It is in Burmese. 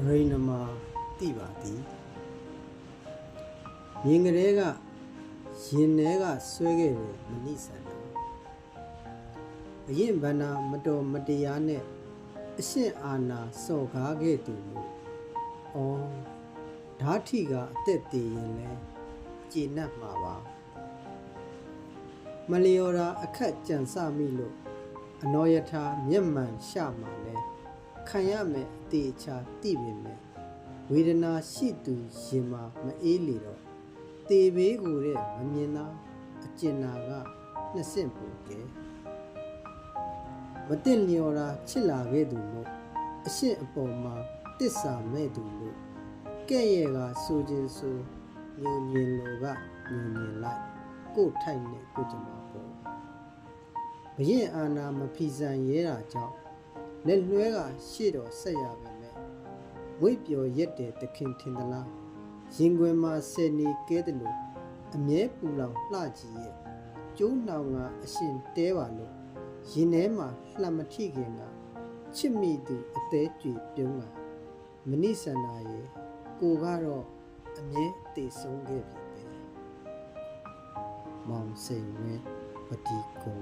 အရိဏမာတိပါသည်မြင်ကလေးကရင်ထဲကဆွဲခဲ့တယ်မနိဆန္ဒအရင်ဗန္နာမတော်မတရားနဲ့အရှင်းအာနာစော်ကားခဲ့သူလို့ဩဓာထိကအသက်တည်ရင်လဲကျေနပ်မှာပါမလျော်တာအခက်ကြံစမိလို့အနောယထာမျက်မှန်ရှမှာလဲ ခံရမယ်အသေးချာသိပေမဲ့ဝေဒနာရှိသူရင်မှာမအေးလေတော့တေဘေးကိုတဲ့မမြင်တာအကျဉ်းနာကနှစ်ဆင့်ပူကဲမတင့်လျော်တာချစ်လာခဲ့သူမို့အရှင်းအပေါ်မှာတစ္ဆာမဲ့သူလို့ကဲ့ရဲ့ကဆိုခြင်းဆိုညင်မြင်လိုကညင်မြင်လိုက်ကို့ထိုက်နဲ့ကို့ကြမှာပေါ့ဘရင်အာနာမဖီဆန်ရဲတာကြောင့် လက်လွှဲကရှေ့တော်ဆက်ရပါမယ်ဝိပျော်ရက်တဲ့တခင်ထင်သလားရင်ခွင်မှာဆယ်နေကဲတယ်လို့အမြဲပူလောင်လှကြည့်ရဲ့ကျိုးနှောင်ကအရှင်တဲပါလို့ရင်ထဲမှာလှမထိခင်ကချစ်မိသူအသေးကြွပြုံးကမနိဆန္ဒရဲ့ကိုကတော့အမြဲတည်ဆုံးခဲ့ပြီပဲမောင်စိန်ဝဲပတိကို